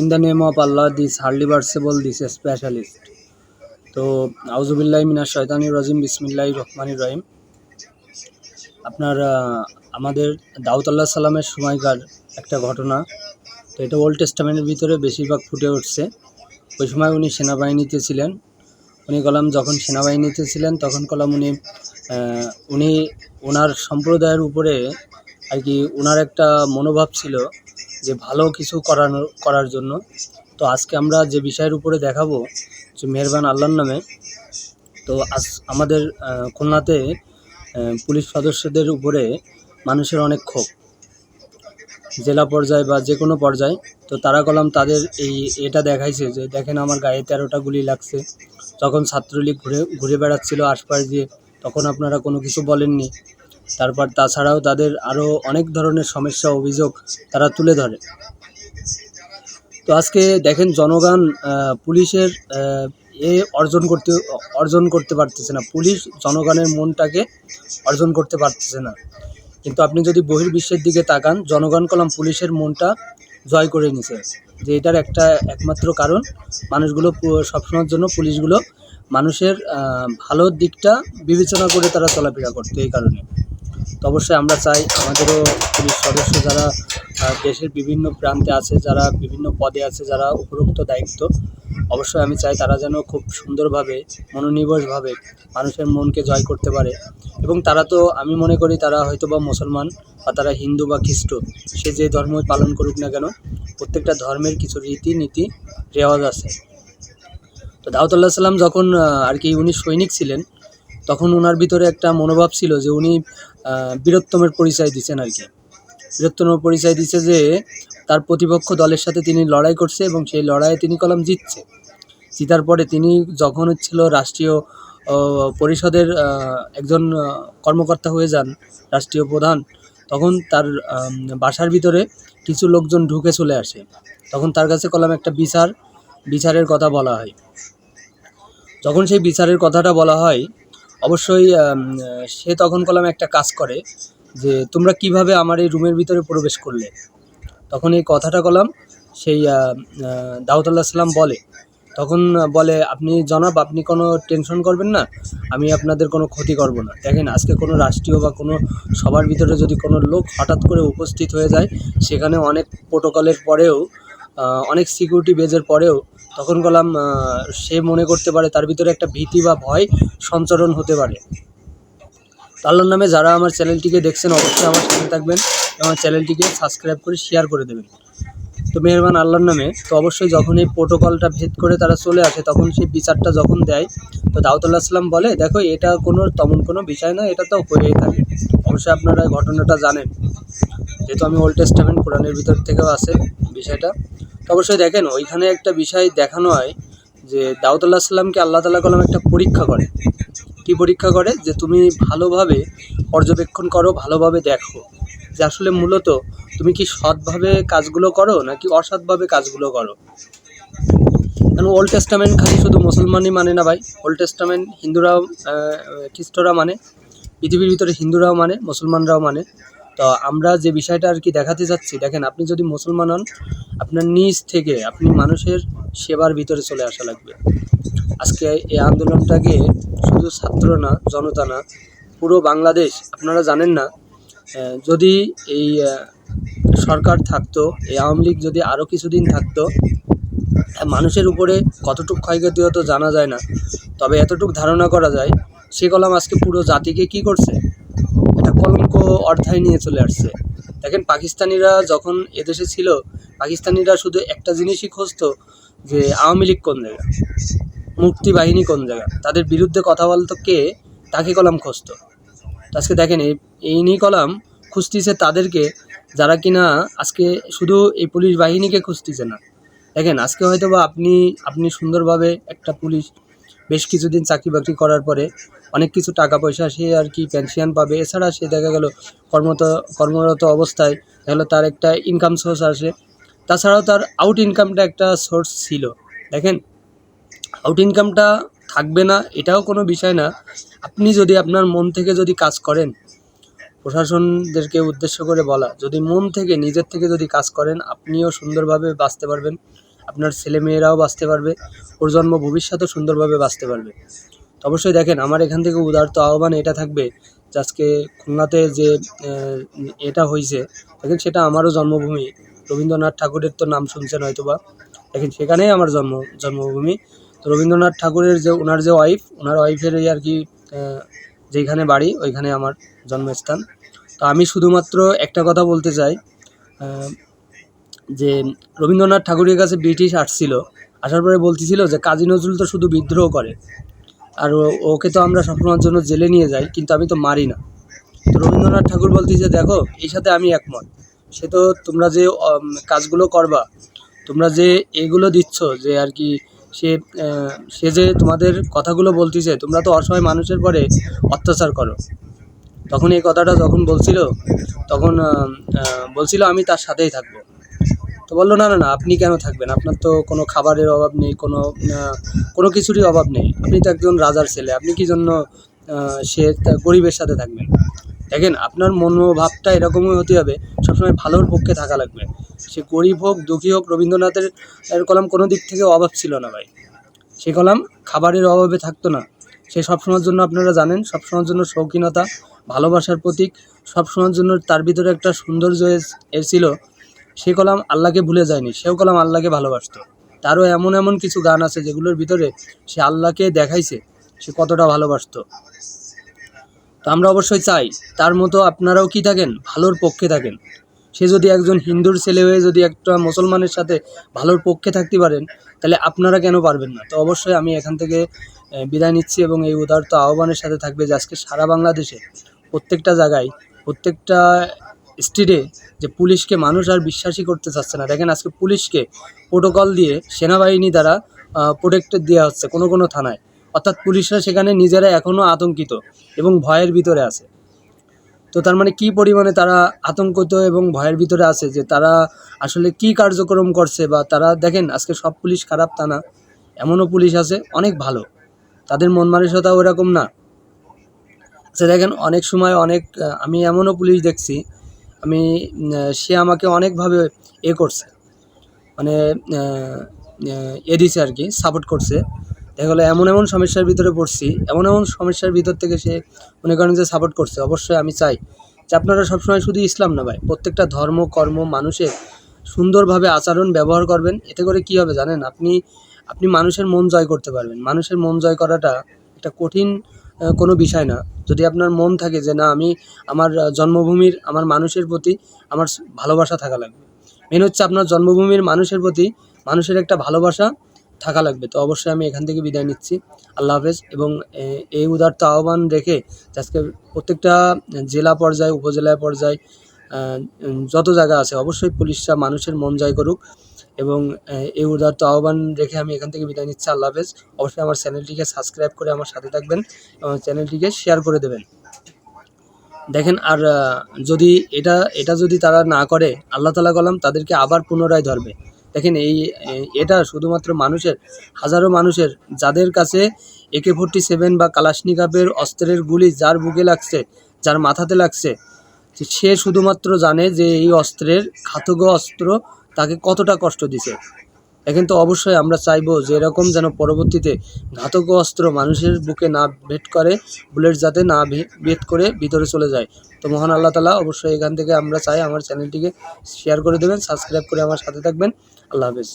The name of Allah, this hardly versable, this specialist. তো আউজুবিল্লাহ মিনার শয়তানি রাজিম বিসমিল্লাহ রহমানির রহিম। আপনার আমাদের আমাদের দাউতাল্লাহ সাল্লামের সময়কার একটা ঘটনা। তো এটা ওল্ড টেস্টামেন্টের ভিতরে বেশিরভাগ ফুটে উঠছে। ওই সময় উনি সেনাবাহিনীতে ছিলেন। উনি কলাম যখন সেনাবাহিনীতে ছিলেন তখন কলাম উনি উনি ওনার সম্প্রদায়ের উপরে আর কি ওনার একটা মনোভাব ছিল যে ভালো কিছু করানোর, করার জন্য। তো আজকে আমরা যে বিষয়ের উপরে দেখাবো, যে মেহরবান আল্লাহর নামে, তো আজ আমাদের খুলনাতে পুলিশ সদস্যদের উপরে মানুষের অনেক ক্ষোভ। জেলা পর্যায়ে বা যে কোনো পর্যায়ে, তো তারা কলাম তাদের এই, এটা দেখাইছে যে, দেখেন আমার গায়ে তেরোটা গুলি লাগছে। যখন ছাত্রলীগ ঘুরে ঘুরে বেড়াচ্ছিল আশপাশ দিয়ে, তখন আপনারা কোনো কিছু বলেননি। তারপর তাছাড়াও তাদের আরও অনেক ধরনের সমস্যা, অভিযোগ তারা তুলে ধরে। তো আজকে দেখেন জনগণ পুলিশের এ অর্জন করতে অর্জন করতে পারতেছে না। পুলিশ জনগণের মনটাকে অর্জন করতে পারতেছে না। কিন্তু আপনি যদি বহির্বিশ্বের দিকে তাকান, জনগণ কলাম পুলিশের মনটা জয় করে নিছে যে এটার একটা একমাত্র কারণ, মানুষগুলো সবসময়ের জন্য পুলিশগুলো মানুষের ভালো দিকটা বিবেচনা করে তারা চলাফেরা করতো এই কারণে। তো অবশ্যই আমরা চাই আমাদেরও পুলিশ সদস্য যারা দেশের বিভিন্ন প্রান্তে আছে, যারা বিভিন্ন পদে আছে, যারা উপরোক্ত দায়িত্ব, অবশ্যই আমি চাই তারা যেন খুব সুন্দরভাবে, মনোনিবেশভাবে মানুষের মনকে জয় করতে পারে। এবং তারা তো আমি মনে করি তারা হয়তো বা মুসলমান বা তারা হিন্দু বা খ্রিস্ট, সে যে ধর্মই পালন করুক না কেন, প্রত্যেকটা ধর্মের কিছু রীতি নীতি রেওয়াজ আছে। তো দাউদুল্লাহ সাল্লাম যখন আর কি উনি সৈনিক ছিলেন তখন ওনার ভিতরে একটা মনোভাব ছিল যে উনি বীরত্তমের পরিচয় দিচ্ছেন আর কি। বীরত্তমের পরিচয় দিচ্ছে যে তার প্রতিপক্ষ দলের সাথে তিনি লড়াই করছে এবং সেই লড়াইয়ে তিনি কলম জিতছে। জিতার পরে তিনি যখন হচ্ছিল রাষ্ট্রীয় পরিষদের একজন কর্মকর্তা হয়ে যান, রাষ্ট্রীয় প্রধান, তখন তার বাসার ভিতরে কিছু লোকজন ঢুকে চলে আসে। তখন তার কাছে কলম একটা বিচার, বিচারের কথা বলা হয়। যখন সেই বিচারের কথাটা বলা হয় অবশ্যই সে তখন কলম একটা কাজ করে যে তোমরা কীভাবে আমার এই রুমের ভিতরে প্রবেশ করলে? তখন এই কথাটা কলাম, সেই দাউদুল্লাহ সাল্লাম বলে। তখন বলে, আপনি জনাব, আপনি কোনো টেনশন করবেন না, আমি আপনাদের কোনো ক্ষতি করব না। দেখেন, আজকে কোনো রাষ্ট্রীয় বা কোনো সবার ভিতরে যদি কোনো লোক হঠাৎ করে উপস্থিত হয়ে যায়, সেখানে অনেক প্রোটোকলের পরেও অনেক সিকিউরিটি বেজের পরেও তখন কলাম সে মনে করতে পারে তার ভিতরে একটা ভীতি বা ভয় সঞ্চরণ হতে পারে। আল্লাহর নামে যারা আমার চ্যানেলটিকে দেখছেন, অবশ্যই আমার সাথে থাকবেন আমার চ্যানেলটিকে সাবস্ক্রাইব করে শেয়ার করে দেবেন। তো মেহরবান আল্লাহর নামে, তো অবশ্যই যখন এই প্রোটোকলটা ভেদ করে তারা চলে আসে, তখন সেই বিচারটা যখন দেয়, তো দাউদুল্লাহ সাল্লাম বলে, দেখো, এটা কোনো তেমন কোনো বিষয় না, এটা তো হয়েই থাকে। অবশ্যই আপনারা ঘটনাটা জানেন। যেহেতু আমি ওল্ড টেস্টামেন্ট কোরআনের ভিতর থেকেও আছে বিষয়টা। অবশ্যই দেখেন, ওইখানে একটা বিষয় দেখানো হয় যে দাউদুল্লাহ সাল্লামকে আল্লাহ তালা কলম একটা পরীক্ষা করে। কি পরীক্ষা করে? যে তুমি ভালোভাবে পর্যবেক্ষণ করো, ভালোভাবে দেখো। যে আসলে মূলত তুমি কি সৎভাবে কাজগুলো করো, নাকি অসৎভাবে কাজগুলো করো? কারণ ওল্ড টেস্টামেন্ট খালি শুধু মুসলমানই মানে না ভাই। ওল্ড টেস্টামেন্ট হিন্দুরাও খ্রিস্টরা মানে পৃথিবীর ভিতরে হিন্দুরাও মানে মুসলমানরাও মানে। তো আমরা যে বিষয়টা আর কি দেখাতে যাচ্ছি, দেখেন আপনি যদি মুসলমান হন, আপনার নিজ থেকে আপনি মানুষের সেবার ভিতরে চলে আসা লাগবে। আজকে এই আন্দোলনটাকে শুধু ছাত্র না, জনতা না, পুরো বাংলাদেশ, আপনারা জানেন না যদি এই সরকার থাকতো, এই আওয়ামী লীগ যদি আরও কিছুদিন থাকতো মানুষের উপরে কতটুকু ক্ষয়ক্ষতি হতো জানা যায় না। তবে এতটুকু ধারণা করা যায়, সে কলাম আজকে পুরো জাতিকে কি করছে? একটা কলঙ্ক অর্থায় নিয়ে চলে আসছে। দেখেন, পাকিস্তানিরা যখন এদেশে ছিল, পাকিস্তানিরা শুধু একটা জিনিসই খুঁজতো যে আওয়ামী লীগ কোন জায়গা মুক্তি বাহিনী কোন জায়গা তাদের বিরুদ্ধে কথা বলতো কে, তাকে কলাম খুঁজতো। আজকে দেখেন, এই নিয়ে কলাম খুঁজতেছে তাদেরকে যারা কিনা আজকে শুধু এই পুলিশ বাহিনীকে খুঁজতেছে না। দেখেন, আজকে হয়তো বা আপনি আপনি সুন্দরভাবে একটা পুলিশ বেশ কিছুদিন চাকরি বাকরি করার পরে অনেক কিছু টাকা পয়সা সে আর কি পেনশন পাবে। এছাড়া সে দেখা গেল কর্মত কর্মরত অবস্থায় তাহলে তার একটা ইনকাম সোর্স আসে। তাছাড়াও তার আউট ইনকামটা একটা সোর্স ছিল। দেখেন আউট ইনকামটা থাকবে না, এটাও কোনো বিষয় না। আপনি যদি আপনার মন থেকে যদি কাজ করেন, প্রশাসনদেরকে উদ্দেশ্য করে বলা, যদি মন থেকে, নিজের থেকে যদি কাজ করেন, আপনিও সুন্দরভাবে বাঁচতে পারবেন। আপনার ছেলেমেয়েরাও বাঁচতে পারবে ওর জন্ম ভবিষ্যতেও সুন্দরভাবে বাঁচতে পারবে। অবশ্যই দেখেন, আমার এখান থেকে উদারত আহ্বান এটা থাকবে যে আজকে খুলনাতে যে এটা হয়েছে দেখেন সেটা আমারও জন্মভূমি। রবীন্দ্রনাথ ঠাকুরের তো নাম শুনছেন হয়তোবা। দেখেন সেখানেই আমার জন্ম, জন্মভূমি। তো রবীন্দ্রনাথ ঠাকুরের যে, ওনার যে ওয়াইফ ওনার ওয়াইফের আর কি যেখানে বাড়ি, ওইখানে আমার জন্মস্থান। তো আমি শুধুমাত্র একটা কথা বলতে চাই যে রবীন্দ্রনাথ ঠাকুরের কাছে ব্রিটিশ আসছিল, আসার পরে বলতেছিল যে কাজী নজরুল তো শুধু বিদ্রোহ করে, আর ওকে তো আমরা সবসময়ের জন্য জেলে নিয়ে যাই, কিন্তু আমি তো মারি না। তো রবীন্দ্রনাথ ঠাকুর বলতেছে, দেখো, এই সাথে আমি একমত। সে তো তোমরা যে কাজগুলো করবা, তোমরা যে এগুলো দিচ্ছ, যে আর কি সে সে যে তোমাদের কথাগুলো বলতেছে, তোমরা তো অসহায় মানুষের পরে অত্যাচার করো। তখন এই কথাটা যখন বলছিল, তখন বলছিল, আমি তার সাথেই থাকব। তো বলল, না না না, আপনি কেন থাকবেন? আপনার তো কোনো খাবারের অভাব নেই, কোনো কোনো কিছুরই অভাব নেই। আপনি তো একজন রাজার ছেলে, আপনি কি জন্য সে গরিবের সাথে থাকবেন? দেখেন, আপনার মনোভাবটা এরকমই হতে হবে, সবসময় ভালোর পক্ষে থাকা লাগবে। সে গরিব হোক, দুঃখী হোক, রবীন্দ্রনাথের কলাম কোনো দিক থেকে অভাব ছিল না ভাই। সে কলাম খাবারের অভাবে থাকতো না। সে সবসময়ের জন্য আপনারা জানেন, সবসময়ের জন্য শৌখিনতা, ভালোবাসার প্রতীক, সবসময়ের জন্য তার ভিতরে একটা সৌন্দর্য এস- এসেছিল। সে কলাম আল্লাহকে ভুলে যায়নি, সেও কলাম আল্লাহকে ভালোবাসত। তারও এমন এমন কিছু গান আছে যেগুলোর ভিতরে সে আল্লাহকে দেখাইছে, সে কতটা ভালোবাসতো। তো আমরা অবশ্যই চাই, তার মতো আপনারাও কি থাকেন? ভালোর পক্ষে থাকেন। সে যদি একজন হিন্দুর ছেলে হয়ে যদি একটা মুসলমানের সাথে ভালোর পক্ষে থাকতে পারেন, তাহলে আপনারা কেন পারবেন না? তো অবশ্যই আমি এখান থেকে বিদায় নিচ্ছি এবং এই উদারত আহ্বানের সাথে থাকবে যে আজকে সারা বাংলাদেশে প্রত্যেকটা জায়গায়, প্রত্যেকটা স্টেটে যে পুলিশকে মানুষ আর বিশ্বাসই করতে চাচ্ছে না। দেখেন আজকে পুলিশকে প্রোটোকল দিয়ে সেনাবাহিনী দ্বারা প্রোটেক্টেড দেওয়া হচ্ছে কোনো কোনো থানায়। অর্থাৎ পুলিশরা সেখানে নিজেরা এখনও আতঙ্কিত এবং ভয়ের ভিতরে আছে। তো তার মানে কি পরিমাণে তারা আতঙ্কিত এবং ভয়ের ভিতরে আছে যে তারা আসলে কি কার্যক্রম করছে বা তারা, দেখেন আজকে সব পুলিশ খারাপ তা না, এমনও পুলিশ আছে অনেক ভালো। তাদের মন মানসিকতা ওরকম না। সে দেখেন অনেক সময় অনেক আমি এমনও পুলিশ দেখছি আমি সে আমাকে অনেকভাবে এ করছে। মানে এ দিছে আর কি সাপোর্ট করছে। দেখা গেলো এমন এমন সমস্যার ভিতরে পড়ছি, এমন এমন সমস্যার ভিতর থেকে সে মনে করেন যে সাপোর্ট করছে। অবশ্যই আমি চাই যে আপনারা সবসময় শুধু ইসলাম না ভাই, প্রত্যেকটা ধর্ম, কর্ম, মানুষের সুন্দরভাবে আচরণ ব্যবহার করবেন। এতে করে কি হবে জানেন? আপনি আপনি মানুষের মন জয় করতে পারবেন। মানুষের মন জয় করাটা একটা কঠিন কোনো বিষয় না। যদি আপনার মন থাকে যে না, আমি আমার জন্মভূমির, আমার মানুষের প্রতি আমার ভালোবাসা থাকা লাগবে। মেন হচ্ছে আপনার জন্মভূমির মানুষের প্রতি মানুষের একটা ভালোবাসা থাকা লাগবে। তো অবশ্যই আমি এখান থেকে বিদায় নিচ্ছি। আল্লাহ হাফেজ। এবং এই উদারত আহ্বান রেখে আজকে প্রত্যেকটা জেলা পর্যায়ে, উপজেলা পর্যায়ে যত জায়গা আছে, অবশ্যই পুলিশরা মানুষের মন জয় করুক। এবং এই উদারত আহ্বান রেখে আমি এখান থেকে বিদায় নিচ্ছি। আল্লাহ হাফেজ। অবশ্যই আমার চ্যানেলটিকে সাবস্ক্রাইব করে আমার সাথে থাকবেন এবং চ্যানেলটিকে শেয়ার করে দেবেন। দেখেন, আর যদি এটা এটা যদি তারা না করে, আল্লাহ তালা কলাম তাদেরকে আবার পুনরায় ধরবে। দেখেন, এই এটা শুধুমাত্র মানুষের, হাজারো মানুষের, যাদের কাছে একে ফোরটি সেভেন বা কালাশনিকাপের অস্ত্রের গুলি যার বুকে লাগছে, যার মাথাতে লাগছে, সে শুধুমাত্র জানে যে এই অস্ত্রের, ঘাতক অস্ত্র তাকে কতটা কষ্ট দিছে? এখন তো অবশ্যই আমরা চাইব যে এরকম যেন পরবর্তীতে ঘাতক অস্ত্র মানুষের বুকে না ভেদ করে, বুলেট যাতে না ভেদ করে ভিতরে চলে যায়। তো মহান আল্লাহ তালা অবশ্যই এখান থেকে আমরা চাই আমার চ্যানেলটিকে শেয়ার করে দেবেন সাবস্ক্রাইব করে আমার সাথে থাকবেন। আল্লাহ হাফেজ।